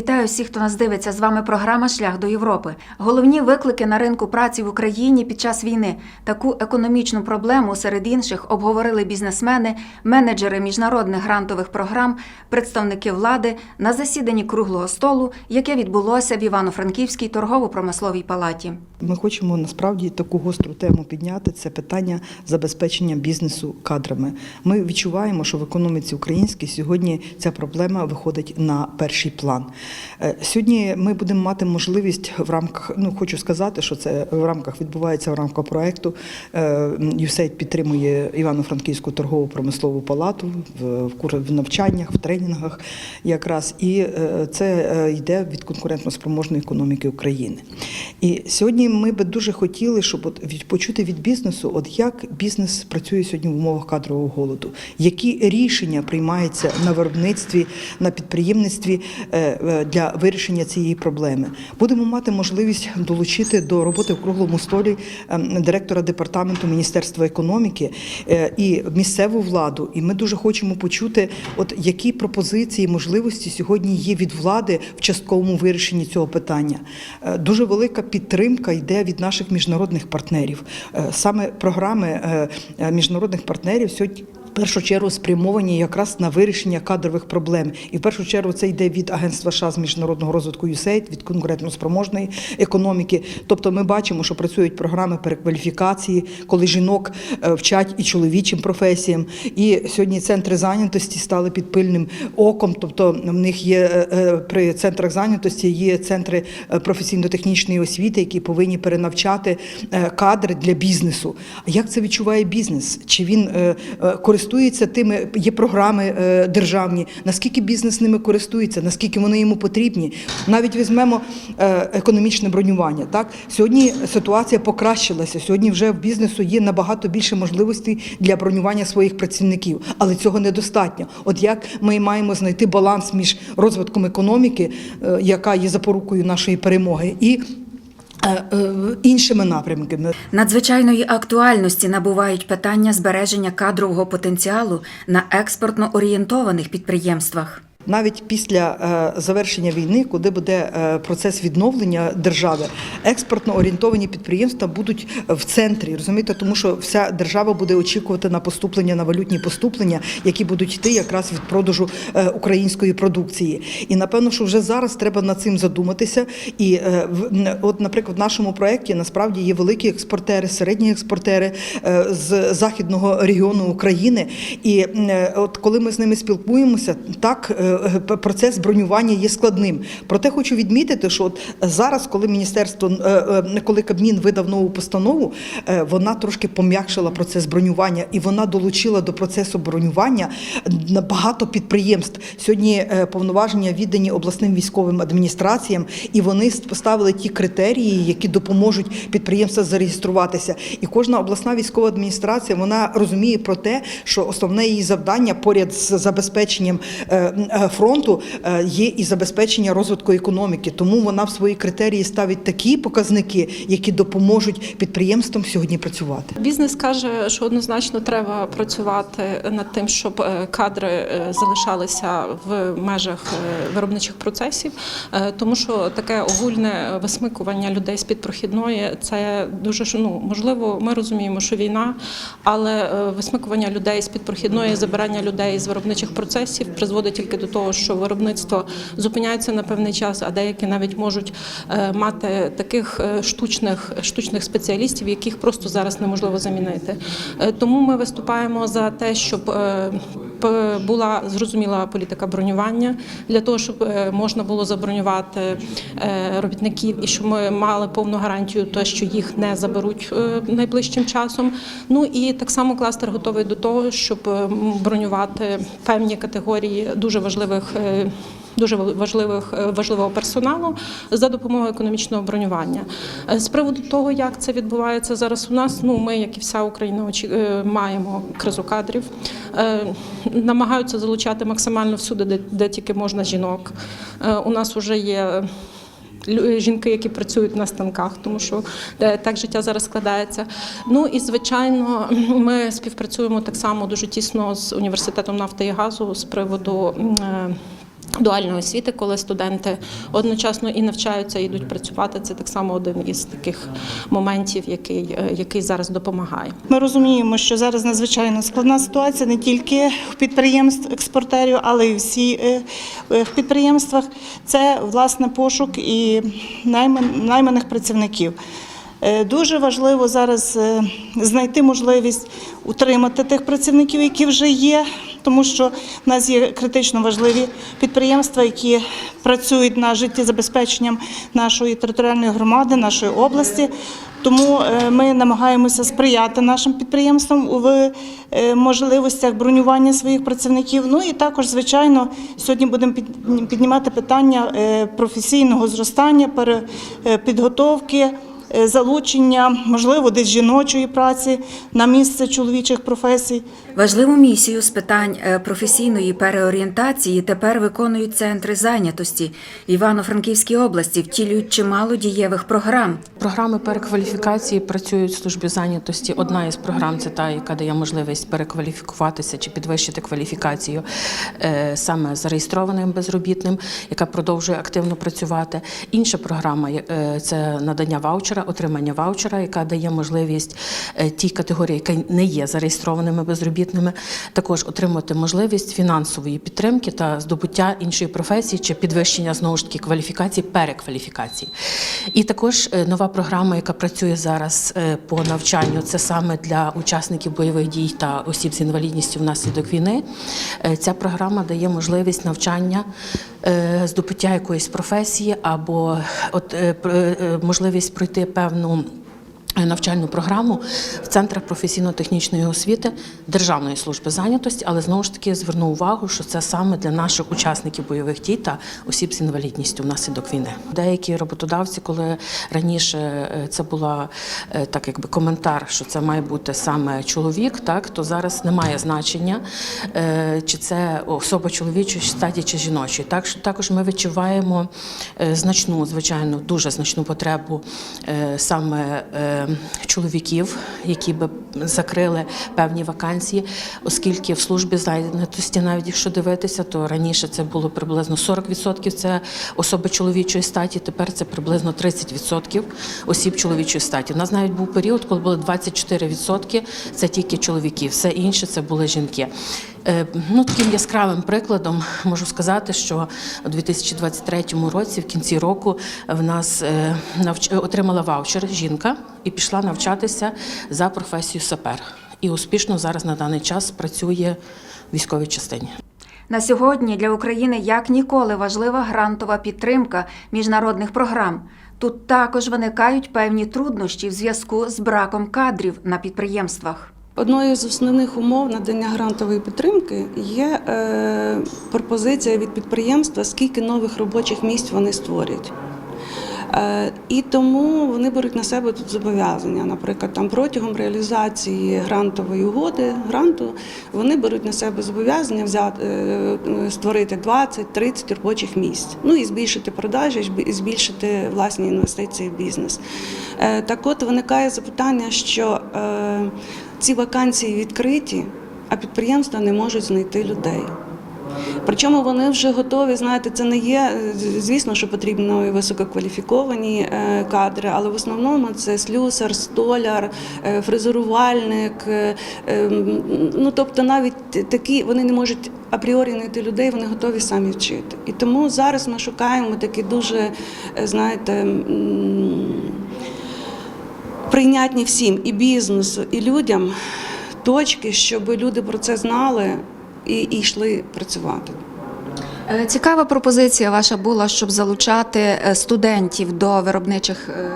Вітаю всіх, хто нас дивиться. З вами програма Шлях до Європи. Головні виклики на ринку праці в Україні під час війни. Таку економічну проблему серед інших обговорили бізнесмени, менеджери міжнародних грантових програм, представники влади на засіданні круглого столу, яке відбулося в Івано-Франківській торгово-промисловій палаті. Ми хочемо насправді таку гостру тему підняти. Це питання забезпечення бізнесу кадрами. Ми відчуваємо, що в економіці українській сьогодні ця проблема виходить на перший план. Е, Сьогодні ми будемо мати можливість в рамках, ну хочу сказати, що це в рамках відбувається в рамках проекту. Е, USAID підтримує Івано-Франківську торгову промислову палату в, навчаннях, в тренінгах, якраз і е, це йде від конкурентно-спроможної економіки України. І сьогодні ми би дуже хотіли, щоб от почути від бізнесу, от як бізнес працює сьогодні в умовах кадрового голоду, які рішення приймаються на виробництві, на підприємництві для вирішення цієї проблеми. Будемо мати можливість долучити до роботи в круглому столі ем, директора департаменту Міністерства економіки е, і місцеву владу. І ми дуже хочемо почути, от які пропозиції, можливості сьогодні є від влади в частковому вирішенні цього питання. Е, Дуже велика підтримка йде від наших міжнародних партнерів. Е, Саме програми міжнародних партнерів сьогодні. В першу чергу спрямовані якраз на вирішення кадрових проблем, і в першу чергу це йде від агентства США з міжнародного розвитку USAID, від конкурентно-спроможної економіки. Тобто, ми бачимо, що працюють програми перекваліфікації, коли жінок е, вчать і чоловічим професіям. І сьогодні центри зайнятості стали під пильним оком. Тобто, в них є е, е, при центрах зайнятості є центри професійно-технічної освіти, які повинні перенавчати кадри для бізнесу. А як це відчуває бізнес? Чи він е, користується тими? Є програми е, державні. Наскільки бізнес ними користується? Наскільки вони йому потрібні? Навіть візьмемо е, економічне бронювання. Так сьогодні ситуація покращилася. Сьогодні вже в бізнесу є набагато більше можливостей для бронювання своїх працівників, але цього недостатньо. От як ми маємо знайти баланс між розвитком економіки, е, яка є запорукою нашої перемоги, і іншими напрямками. Надзвичайної актуальності набувають питання збереження кадрового потенціалу на експортно орієнтованих підприємствах. Навіть після е, завершення війни, куди буде е, процес відновлення держави, експортно орієнтовані підприємства будуть в центрі, розумієте, тому що вся держава буде очікувати на поступлення на валютні поступлення, які будуть йти якраз від продажу е, української продукції. І напевно, що вже зараз треба над цим задуматися. І е, от, наприклад, в нашому проєкті насправді є великі експортери, середні експортери е, з західного регіону України. І е, от коли ми з ними спілкуємося, так е, е, процес бронювання є складним. Проте хочу відмітити, що от зараз, коли міністерство, е, е, коли Кабмін видав нову постанову, е, вона трошки пом'якшила процес бронювання і вона долучила до процесу бронювання багато підприємств. Сьогодні е, повноваження віддані обласним військовим адміністраціям, і вони поставили ті критерії, які допоможуть підприємствам зареєструватися. І кожна обласна військова адміністрація вона розуміє про те, що основне її завдання поряд з забезпеченням е, е, фронту е, є і забезпечення розвитку економіки. Тому вона в свої критерії ставить такі показники, які допоможуть підприємствам сьогодні працювати. Бізнес каже, що однозначно треба працювати над тим, щоб е, кадри е, залишалися в межах е, виробничих процесів, е, тому що таке огульне висмикування людей з під прохідної це дуже ну, можливо. Ми розуміємо, що війна, але е, висмикування людей з під прохідної, забирання людей з виробничих процесів призводить тільки до того, що виробництво зупиняється на певний час, а деякі навіть можуть е, мати таких е, штучних штучних спеціалістів, яких просто зараз неможливо замінити. Е, Тому ми виступаємо за те, щоб була зрозуміла політика бронювання для того, щоб е, можна було забронювати е, робітників і щоб ми мали повну гарантію, те, що їх не заберуть е, найближчим часом. Ну і так само кластер готовий до того, щоб бронювати певні категорії дуже важливих. Дуже важливих е, важливого персоналу за допомогою економічного бронювання. Е, З приводу того, як це відбувається зараз у нас, ну ми, як і вся Україна, очі- е, маємо кризу кадрів, намагаються залучати максимально всюди, де, де тільки можна жінок. У нас вже є жінки, які працюють на станках, тому що так життя зараз складається. Ну і звичайно, ми співпрацюємо так само дуже тісно з університетом нафти і газу з приводу. Дуальної освіти, коли студенти одночасно і навчаються, і йдуть працювати. Це так само один із таких моментів, який, е, який зараз допомагає. Ми розуміємо, що зараз надзвичайно складна ситуація не тільки в підприємств експортерів, але й всі е, е, в підприємствах. Це власне пошук і найман- найманих працівників. Дуже важливо зараз знайти можливість утримати тих працівників, які вже є, тому що в нас є критично важливі підприємства, які працюють на життєзабезпеченням нашої територіальної громади, нашої області. Тому е, ми намагаємося сприяти нашим підприємствам в е, можливостях бронювання своїх працівників. Ну і також, звичайно, сьогодні будемо піднімати питання е, професійного зростання, підготовки. Е, Залучення, можливо, десь жіночої праці на місце чоловічих професій. Важливу місію з питань е, професійної переорієнтації тепер виконують центри зайнятості в Івано-Франківській області, втілюють чимало дієвих програм. Програми перекваліфікації працюють в службі зайнятості. Одна із програм це та, яка дає можливість перекваліфікуватися чи підвищити кваліфікацію е, саме зареєстрованим безробітним, яка продовжує активно працювати. Інша програма це надання ваучера, отримання ваучера, яка дає можливість е, тій категорії, які не є зареєстрованими безробітними, також отримати можливість фінансової підтримки та здобуття іншої професії чи підвищення знову ж таки кваліфікації, перекваліфікації. І також е, нова програма, яка працює зараз е, по навчанню, це саме для учасників бойових дій та осіб з інвалідністю внаслідок війни. Ця програма дає можливість навчання, здобуття якоїсь професії або от, можливість пройти pardon, е, Навчальну програму в центрах професійно-технічної освіти Державної служби зайнятості, але знову ж таки зверну увагу, що це саме для наших учасників бойових дій та осіб з інвалідністю внаслідок війни. Деякі роботодавці, коли раніше е, це була е, так, якби коментар, що це має бути саме чоловік, так то зараз немає значення, чи це особа чоловічої статі чи жіночої. Так що також ми відчуваємо значну, звичайно, дуже значну потребу саме чоловіків, які би закрили певні вакансії, оскільки в службі зайнятості, навіть якщо дивитися, то раніше це було приблизно 40% це особи чоловічої статі, тепер це приблизно 30% осіб чоловічої статі. У нас навіть був період, коли було 24% це тільки чоловіки, все інше це були жінки. Е, Ну, таким яскравим прикладом можу сказати, що у 2023 році, в кінці року, в нас е, навч... отримала ваучер жінка і пішла навчатися за професією сапер. І успішно зараз на даний час працює в військовій частині. На сьогодні для України як ніколи важлива грантова підтримка міжнародних програм. Тут також виникають певні труднощі в зв'язку з браком кадрів на підприємствах. Одною з основних умов надання грантової підтримки є е, пропозиція від підприємства, скільки нових робочих місць вони створять. Е, І тому вони беруть на себе тут зобов'язання. Наприклад, там протягом реалізації грантової угоди гранту вони беруть на себе зобов'язання взяти е, створити 20-30 робочих місць. Ну і збільшити продажі, і збільшити власні інвестиції в бізнес. Так от виникає запитання, що ці вакансії відкриті, а підприємства не можуть знайти людей. Причому вони вже готові, знаєте, це не є, звісно, що потрібно і висококваліфіковані е, кадри, але в основному це слюсар, столяр, е, фрезерувальник. е, е, м, Ну, тобто навіть такі вони не можуть апріорі знайти людей, вони готові самі вчити. І тому зараз ми шукаємо такі дуже, знаєте, прийнятні всім і бізнесу, і людям точки, щоб люди про це знали і, і йшли працювати. Е, Цікава пропозиція ваша була, щоб залучати е, студентів до виробничих е.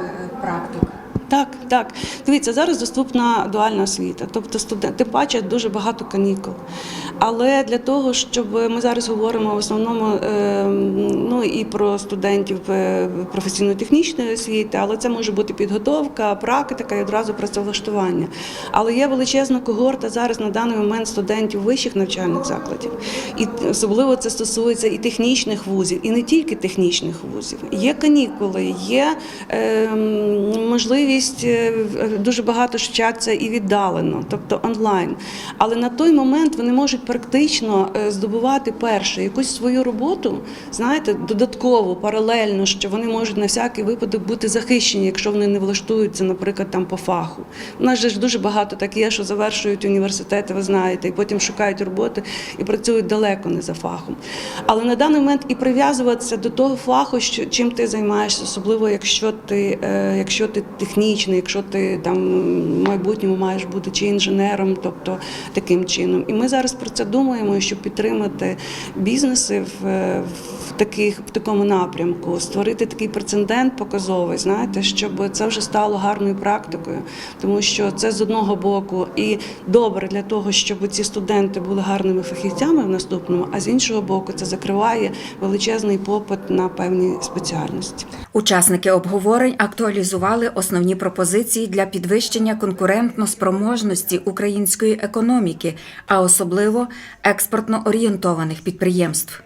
Так, так. Дивіться, зараз доступна дуальна освіта, тобто студенти бачать дуже багато канікул. Але для того, щоб ми зараз говоримо в основному е, ну, і про студентів е, професійно-технічної освіти, але це може бути підготовка, практика і одразу працевлаштування. Але є величезна когорта зараз на даний момент студентів вищих навчальних закладів. І особливо це стосується і технічних вузів, і не тільки технічних вузів. Є канікули, є е, можливість можливість е, дуже багато вчаться і віддалено, тобто онлайн. Але на той момент вони можуть практично е, здобувати перше якусь свою роботу, знаєте, додатково, паралельно, що вони можуть на всякий випадок бути захищені, якщо вони не влаштуються, наприклад, там по фаху. У нас же ж дуже багато так є, що завершують університети, ви знаєте, і потім шукають роботи і працюють далеко не за фахом. Але на даний момент і прив'язуватися до того фаху, що чим ти займаєшся, особливо якщо ти, е, якщо ти технічний, якщо ти там в майбутньому маєш бути чи інженером, тобто таким чином. І ми зараз про це думаємо, щоб підтримати бізнеси в, в таких в такому напрямку, створити такий прецедент показовий, знаєте, щоб це вже стало гарною практикою, тому що це з одного боку і добре для того, щоб ці студенти були гарними фахівцями в наступному, а з іншого боку, це закриває величезний попит на певні спеціальності. Учасники обговорень актуалізували основні пропозиції для підвищення конкурентно-спроможності української економіки, а особливо експортно орієнтованих підприємств.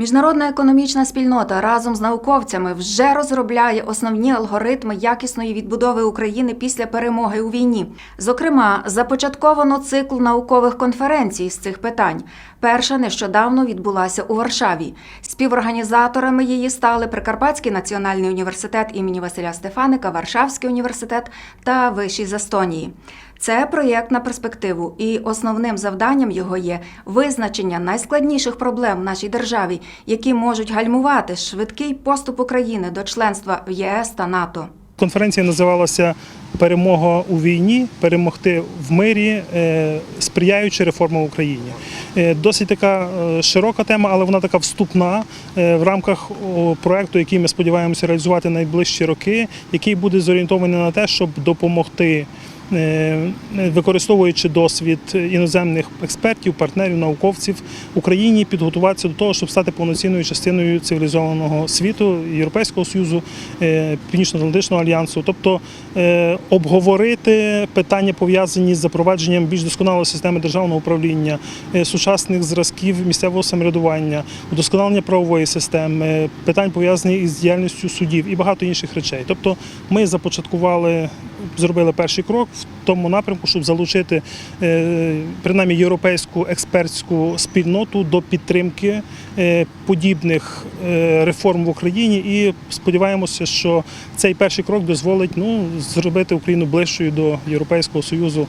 Міжнародна економічна спільнота разом з науковцями вже розробляє основні алгоритми якісної відбудови України після перемоги у війні. Зокрема, започатковано цикл наукових конференцій з цих питань. Перша нещодавно відбулася у Варшаві. Співорганізаторами її стали Прикарпатський національний університет імені Василя Стефаника, Варшавський університет та Виші з Естонії. Це проєкт на перспективу, і основним завданням його є визначення найскладніших проблем в нашій державі, які можуть гальмувати швидкий поступ України до членства в ЄС та НАТО. Конференція називалася Перемога у війні, перемогти в мирі, е, сприяючи реформам Україні. Е, Досить така е, широка тема, але вона така вступна в рамках проекту, який ми сподіваємося реалізувати найближчі роки, який буде зорієнтований на те, щоб допомогти. Е, Використовуючи досвід іноземних експертів, партнерів, науковців Україні підготуватися до того, щоб стати повноцінною частиною цивілізованого світу, Європейського союзу, е, Північно-Атлантичного альянсу, тобто е, обговорити питання пов'язані з запровадженням більш досконалої системи державного управління, сучасних зразків місцевого самоврядування, удосконалення правової системи, питань пов'язаних із діяльністю судів і багато інших речей. Тобто, ми започаткували, зробили перший крок в тому напрямку, щоб залучити е, принаймні європейську експертську спільноту до підтримки е, подібних е, реформ в Україні. І сподіваємося, що цей перший крок дозволить ну, зробити Україну ближчою до Європейського Союзу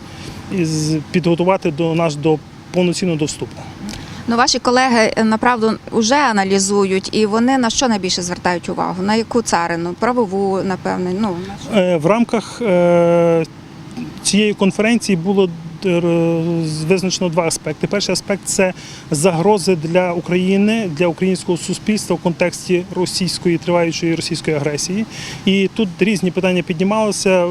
і підготувати до нас до повноцінного до вступу. Ну, ваші колеги направду вже аналізують, і вони на що найбільше звертають увагу? На яку царину? Правову, напевне. Ну В рамках цієї конференції було е, визначено два аспекти. Перший аспект це загрози для України, для українського суспільства в контексті російської триваючої російської агресії. І тут різні питання піднімалися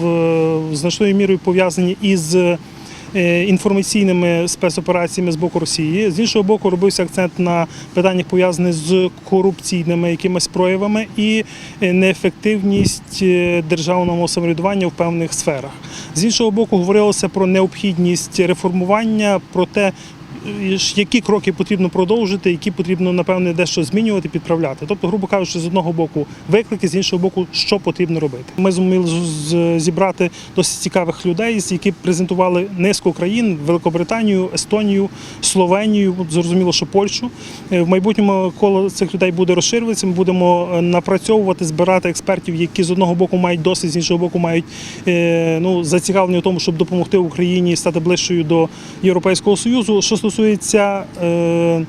в значною мірою пов'язані із. Е, Інформаційними спецопераціями з боку Росії з іншого боку, робився акцент на питаннях пов'язаних з корупційними якимись проявами і е, неефективність е, державного самоврядування в певних сферах. З іншого боку, говорилося про необхідність реформування, про те, які кроки потрібно продовжити, які потрібно напевне дещо змінювати, підправляти. Тобто, грубо кажучи, з одного боку виклики, з іншого боку, що потрібно робити. Ми зуміли зібрати досить цікавих людей, які презентували низку країн: Великобританію, Естонію, Словенію, зрозуміло, що Польщу. Е, В майбутньому коло цих людей буде розширюватися. Ми будемо е, напрацьовувати, збирати експертів, які з одного боку мають досвід, з іншого боку мають е, ну, зацікавлення в тому, щоб допомогти Україні стати ближчою до Європейського Союзу. Що стосується е,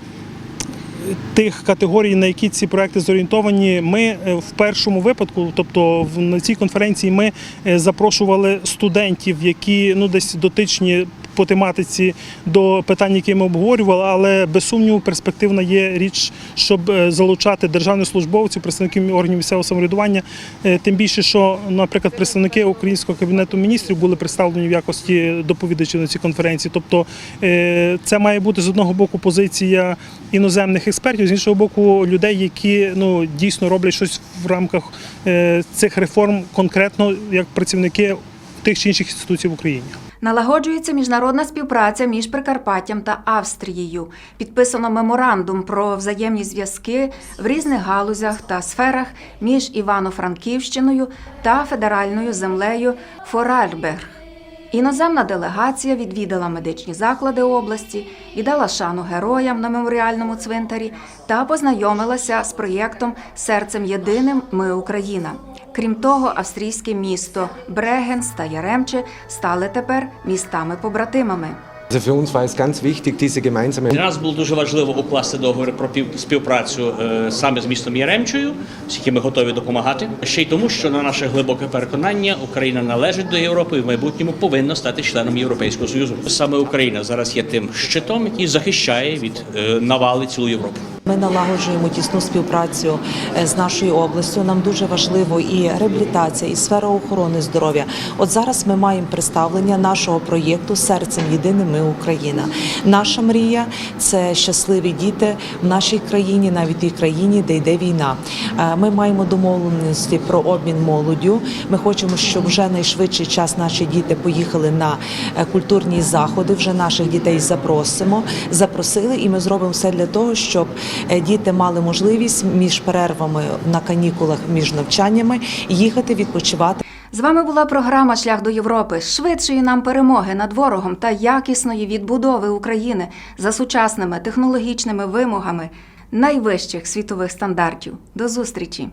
тих категорій, на які ці проекти зорієнтовані, ми е, в першому випадку, тобто на цій конференції, ми е, запрошували студентів, які ну десь дотичні. По тематиці до питань, які ми обговорювали, але без сумніву перспективна є річ, щоб е, залучати державних службовців, представників органів місцевого самоврядування. Е, Тим більше, що, наприклад, представники українського кабінету міністрів були представлені в якості доповідачів на цій конференції. Тобто е, це має бути з одного боку позиція іноземних експертів, з іншого боку, людей, які ну дійсно роблять щось в рамках цих реформ конкретно як працівники тих чи інших інституцій в Україні. Налагоджується міжнародна співпраця між Прикарпаттям та Австрією. Підписано меморандум про взаємні зв'язки в різних галузях та сферах між Івано-Франківщиною та федеральною землею Форальберг. Іноземна делегація відвідала медичні заклади області, віддала шану героям на меморіальному цвинтарі та познайомилася з проєктом Серцем єдиним Ми Україна. Крім того, австрійське місто Брегенс та Яремче стали тепер містами-побратимами. Для нас було дуже важливо укласти договір про пів- співпрацю е, саме з містом Яремчою, з яким ми готові допомагати. Ще й тому, що на наше глибоке переконання Україна належить до Європи і в майбутньому повинна стати членом Європейського союзу. Саме Україна зараз є тим щитом, який захищає від е, навали цілу Європу. Ми налагоджуємо тісну співпрацю е, з нашою областю. Нам дуже важливо і реабілітація, і сфера охорони здоров'я. От зараз ми маємо представлення нашого проєкту Серцем єдиним ми Україна. Наша мрія це щасливі діти в нашій країні, навіть тій країні, де йде війна. Е, Ми маємо домовленості про обмін молоддю. Ми хочемо, щоб вже найшвидший час наші діти поїхали на е, культурні заходи. Вже наших дітей запросимо, запросили, і ми зробимо все для того, щоб діти мали можливість між перервами на канікулах, між навчаннями їхати відпочивати. З вами була програма Шлях до Європи, швидшої нам перемоги над ворогом та якісної відбудови України за сучасними технологічними вимогами найвищих світових стандартів. До зустрічі!